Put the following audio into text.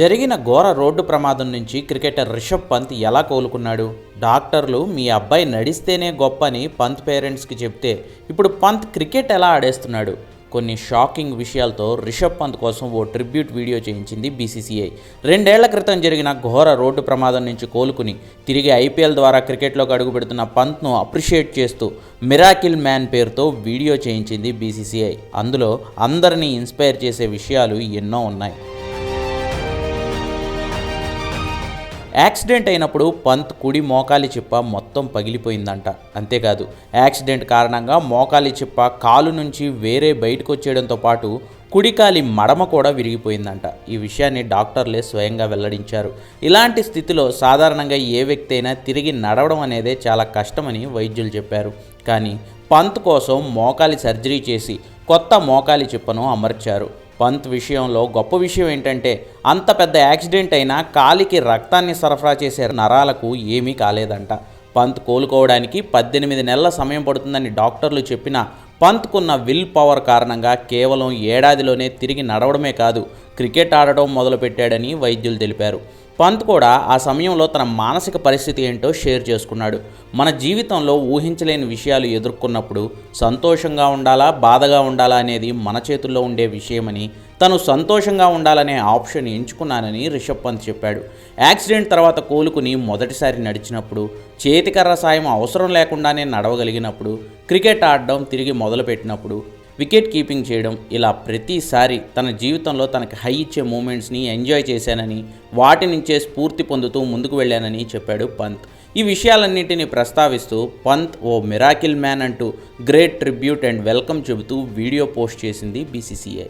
జరిగిన ఘోర రోడ్డు ప్రమాదం నుంచి క్రికెటర్ రిషబ్ పంత్ ఎలా కోలుకున్నాడు? డాక్టర్లు మీ అబ్బాయి నడిస్తేనే గొప్ప అని పంత్ పేరెంట్స్కి చెప్తే ఇప్పుడు పంత్ క్రికెట్ ఎలా ఆడేస్తున్నాడు? కొన్ని షాకింగ్ విషయాలతో రిషబ్ పంత్ కోసం ఓ ట్రిబ్యూట్ వీడియో చేయించింది బీసీసీఐ. రెండేళ్ళ క్రితం జరిగిన ఘోర రోడ్డు ప్రమాదం నుంచి కోలుకుని తిరిగి ఐపీఎల్ ద్వారా క్రికెట్లోకి అడుగుపెడుతున్న పంత్ను అప్రిషియేట్ చేస్తూ మిరాకిల్ మ్యాన్ పేరుతో వీడియో చేయించింది బీసీసీఐ. అందులో అందరినీ ఇన్స్పైర్ చేసే విషయాలు ఎన్నో ఉన్నాయి. యాక్సిడెంట్ అయినప్పుడు పంత్ కుడి మోకాలి చిప్ప మొత్తం పగిలిపోయిందంట. అంతేకాదు యాక్సిడెంట్ కారణంగా మోకాలి చిప్ప కాలు నుంచి వేరే బయటకు వచ్చేయడంతో పాటు కుడికాలి మడమ కూడా విరిగిపోయిందంట. ఈ విషయాన్ని డాక్టర్లే స్వయంగా వెల్లడించారు. ఇలాంటి స్థితిలో సాధారణంగా ఏ వ్యక్తి అయినా తిరిగి నడవడం అనేదే చాలా కష్టమని వైద్యులు చెప్పారు. కానీ పంత్ కోసం మోకాలి సర్జరీ చేసి కొత్త మోకాలి చిప్పను అమర్చారు. పంత్ విషయంలో గొప్ప విషయం ఏంటంటే అంత పెద్ద యాక్సిడెంట్ అయినా కాలికి రక్తాన్ని సరఫరా చేసే నరాలకు ఏమీ కాలేదంట. పంత్ కోలుకోవడానికి పద్దెనిమిది నెలల సమయం పడుతుందని డాక్టర్లు చెప్పినా పంత్కున్న విల్ పవర్ కారణంగా కేవలం ఏడాదిలోనే తిరిగి నడవడమే కాదు క్రికెట్ ఆడటం మొదలుపెట్టాడని వైద్యులు తెలిపారు. పంత్ కూడా ఆ సమయంలో తన మానసిక పరిస్థితి ఏంటో షేర్ చేసుకున్నాడు. మన జీవితంలో ఊహించలేని విషయాలు ఎదుర్కొన్నప్పుడు సంతోషంగా ఉండాలా బాధగా ఉండాలా అనేది మన చేతుల్లో ఉండే విషయమని తను సంతోషంగా ఉండాలనే ఆప్షన్ ఎంచుకున్నానని రిషబ్ పంత్ చెప్పాడు. యాక్సిడెంట్ తర్వాత కోలుకుని మొదటిసారి నడిచినప్పుడు చేతికర్ర సాయం అవసరం లేకుండానే నడవగలిగినప్పుడు క్రికెట్ ఆడడం తిరిగి మొదలుపెట్టినప్పుడు వికెట్ కీపింగ్ చేయడం ఇలా ప్రతిసారి తన జీవితంలో తనకి హై ఇచ్చే మూమెంట్స్ని ఎంజాయ్ చేశానని వాటి నుంచే స్ఫూర్తి పొందుతూ ముందుకు వెళ్ళానని చెప్పాడు పంత్ ఈ విషయాలన్నింటినీ ప్రస్తావిస్తూ పంత్ ఓ మిరాకిల్ మ్యాన్ అంటూ గ్రేట్ ట్రిబ్యూట్ అండ్ వెల్కమ్ చెబుతూ వీడియో పోస్ట్ చేసింది బీసీసీఐ